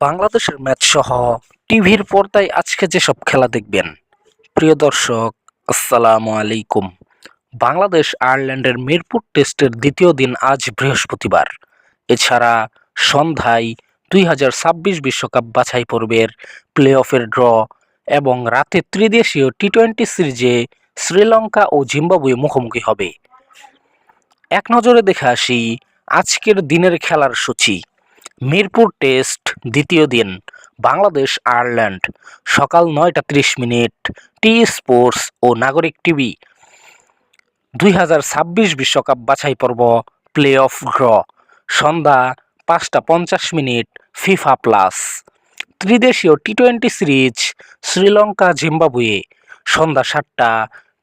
বাংলাদেশের ম্যাচ সহ টিভির পর্দায় আজকে যেসব খেলা দেখবেন, প্রিয় দর্শক, আসসালামু আলাইকুম। বাংলাদেশ আয়ারল্যান্ডের মিরপুর টেস্টের দ্বিতীয় দিন আজ বৃহস্পতিবার। এছাড়া সন্ধ্যায় দুই হাজার ছাব্বিশ বিশ্বকাপ বাছাই পর্বের প্লে অফের ড্র এবং রাতে ত্রিদেশীয় টি টোয়েন্টি সিরিজে শ্রীলঙ্কা ও জিম্বাবুয়ে মুখোমুখি হবে। এক নজরে দেখে আসি, আজকের দিনের খেলার সূচি। মিরপুর টেস্ট দ্বিতীয় দিন, বাংলাদেশ আয়ারল্যান্ড, সকাল নয়টা ত্রিশ মিনিট, টি স্পোর্টস ও নাগরিক টিভি। দুই হাজার ছাব্বিশ বিশ্বকাপ বাছাই পর্ব প্লে অফ ড্র। সন্ধ্যা পাঁচটা পঞ্চাশ মিনিট, ফিফা প্লাস। ত্রিদেশীয় T twenty series, Sri Lanka Zimbabwe. সন্ধ্যা সাতটা,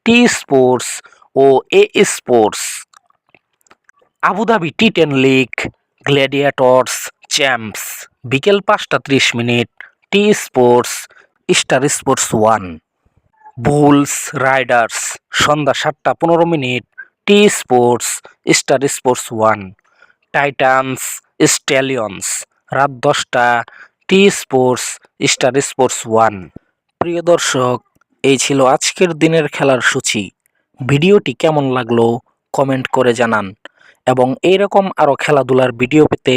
T sports O A Sports. Abu Dhabi T ten league, Gladiators Champs বিকেল পাঁচটা ত্রিশ minute T Sports Star Sports One Bulls Riders সন্ধ্যা সাতটা পনেরো minute T Sports Star Sports One Titans Stallions রাত দশটা T Sports Star Sports One প্রিয় দর্শক, এই ছিল আজকের দিনের খেলার সূচি। ভিডিওটি কেমন লাগল, কমেন্ট করে জানান। এবং এইরকম আরও খেলাধুলার ভিডিও পেতে